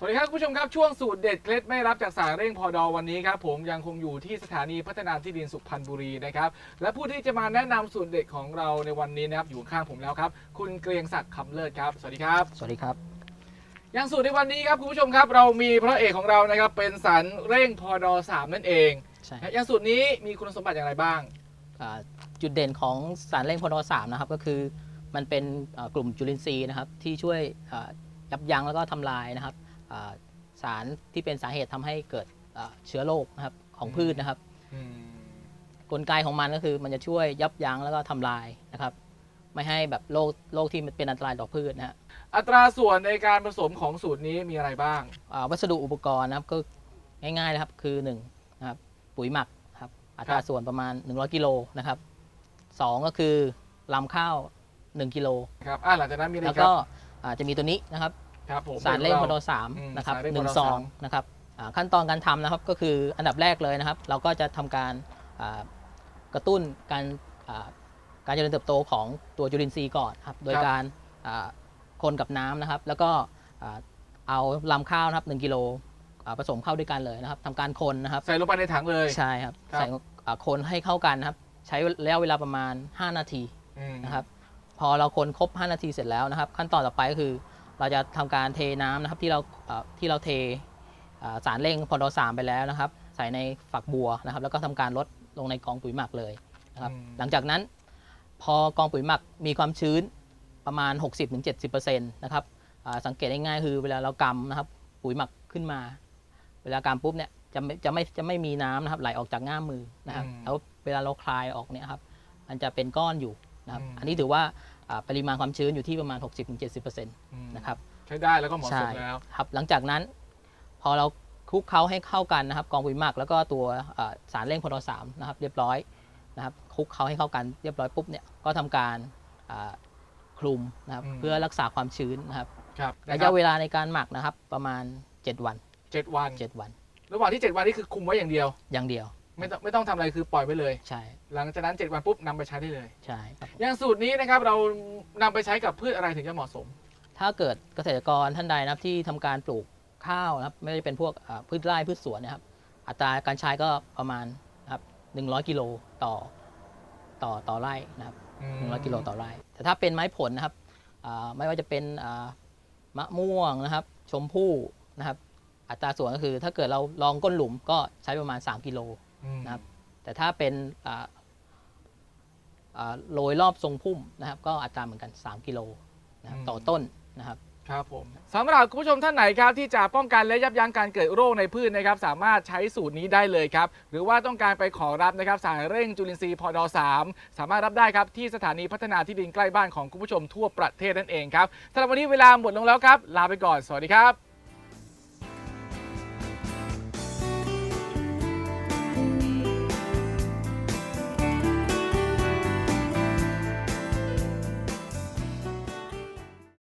สวัสดีครับคุณผู้ชมครับช่วงสูตรเด็ดเคล็ดไม่รับจากสายเร่งพอดอวันนี้ครับผมยังคงอยู่ที่สถานีพัฒนาที่ดินสุพรรณบุรีนะครับและผู้ที่จะมาแนะนำสูตรเด็ดของเราในวันนี้นะครับอยู่ข้างผมแล้วครับ คุณเกรียงศักดิ์คำเลิศครับสวัสดีครับ สวัสดีครับอย่างสูตรในวันนี้ครับคุณผู้ชมครับ เรามีพระเอกของเรานะครับเป็นสันเร่งพอดอสามนั่นเองใช่อย่างสูตรนี้มีคุณสมบัติอย่างไรบ้าง อ่าจุดเด่นของสารเร่งพนสามนะครับ ก็คือมันเป็นอ่ากลุ่มจุลินทรีย์นะครับที่ช่วยอ่ายับยั้งแล้วก็ทำลายนะครับอ่า สารที่เป็นสาเหตุทำให้เกิดอ่าเชื้อโรคนะครับของพืชนะครับอืมกลไกของมันก็คือมันจะช่วยยับยั้งแล้วก็ทำลายนะครับ ไม่ให้แบบโรคโรคที่มันเป็นอันตรายต่อพืชนะฮะอัตราส่วนในการผสมของสูตรนี้มีอะไรบ้างอ่าวัสดุอุปกรณ์นะครับก็ง่ายๆนะครับคือ1นะครับปุ๋ยหมักครับอัตราส่วนประมาณ 100 กิโลนะครับสองก็คือลำข้าว 1 กิโลครับอะหลังจากนั้นมีอะไรแล้วครัก็บอ่าจะมีตัวนี้นะครับ ครับผมสารเร่งพขนอสามอืมนะครับสารเร่งหนึ่งพนซสามองนะครับอ่าขั้นตอนการทำนะครับก็คืออันดับแรกเลยนะครับ เราก็จะทำการอ่ากระตุ้นการอ่าการเจริญเติบโตของตัวจุลินทรีย์ก่อนครับ โดยการอ่าคนกับน้ำนะครับ แล้วก็อ่าเอาลำข้าวนะครับ1กิโลอ่าผสมเข้าด้วยกันเลยนะครับทำการคนนะครับ ใส่ลงไปในถังเลย ใช่ครับครับ ใส่อ่าคนให้เข้ากันนะครับ ใช้ระยะเวลาประมาณ 5 นาทีอืมนะครับ พอเราคนครบ 5 นาทีเสร็จแล้วนะครับ ขั้นตอนต่อไปก็คือ เราจะทำการเทน้ำนะครับที่เราเอ่อที่เราเทเอ่อสารเร่งพอดอสามไปแล้วนะครับ ใส่ในฝักบัวนะครับ แล้วก็ทำการลดลงในกองปุ๋ยหมักเลยนะครับ หลังจากนั้นพอกองปุ๋ยหมักมีความชื้นประมาณ 60-70%นะครับอ่าสังเกตได้ง่ายคือเวลาเรากำนะครับ ปุ๋ยหมักขึ้นมา เวลากำปุ๊บเนี่ยจะไม่จะไม่จะไม่มีน้ำนะครับ ไหลออกจากง่ามมือนะครับอืมแล้วเวลาเราคลายออกเนี่ยครับ มันจะเป็นก้อนอยู่ นะครับอืมอันนี้ถือว่าอ่าปริมาณความชื้นอยู่ที่ประมาณ 60-70%อืมนะครับใช้ได้แล้วก็เหมาะสใช่มแล้วครับหลังจากนั้นพอเราคลุกเคล้าให้เข้ากันนะครับกองปุ๋ยหมักแล้วก็ตัวอ่าสารเร่งโพแทสสามนะครับเรียบร้อยนะครับคลุกเคล้าให้เข้ากันเรียบร้อยปุ๊บเนี่ยก็ทำการอ่าคลุมนะครับอืมเพื่อรักษาความชื้นนะครับครับระยะเวลาในการหมักนะครับประมาณ 7 วันเจ็ดวัน 7 วัน ระหว่างที่ 7 วันนี่คือคุมไว้อย่างเดียวอย่างเดียว ไม่ต้องไม่ต้องทำอะไรคือปล่อยไว้เลย ใช่หลังจากนั้น 7 วันปุ๊บนำไปใช้ได้เลย ใช่ครับผมอย่างสูตรนี้นะครับเรานำไปใช้กับพืชอะไรถึงจะเหมาะสม ถ้าเกิดเกษตรกรท่านใดนะครับที่ทำการปลูกข้าวนะครับไม่ได้เป็นพวกอ่าพืชไร่พืชสวนนะครับ อัตราการใช้ก็ประมาณนะครับ100กิโลต่อต่อต่อไร่นะครับ หนึ่งร้อยกิโลต่อไร่ แต่ถ้าเป็นไม้ผลนะครับอ่าไม่ว่าจะเป็นอ่ามะม่วงนะครับ ชมพู่นะครับ อัตราส่วนก็คือถ้าเกิดเราลองก้นหลุมก็ใช้ประมาณ 3 กิโลอืม นะครับแต่ถ้าเป็นอ่าอ่าโรยรอบทรงพุ่มนะครับ ก็อัตราเหมือนกัน 3 กิโลนะครับต่อต้นนะครับครับผมสำหรับคุณผู้ชมท่านไหนครับที่จะป้องกันและยับยั้งการเกิดโรคในพืชนะครับ สามารถใช้สูตรนี้ได้เลยครับ หรือว่าต้องการไปขอรับนะครับสารเร่งจุลินทรีย์พอดอ3สามารถรับได้ครับที่สถานีพัฒนาที่ดินใกล้บ้านของคุณผู้ชมทั่วประเทศนั่นเองครับสำหรับวันนี้เวลาหมดลงแล้วครับ ลาไปก่อนสวัสดีครับ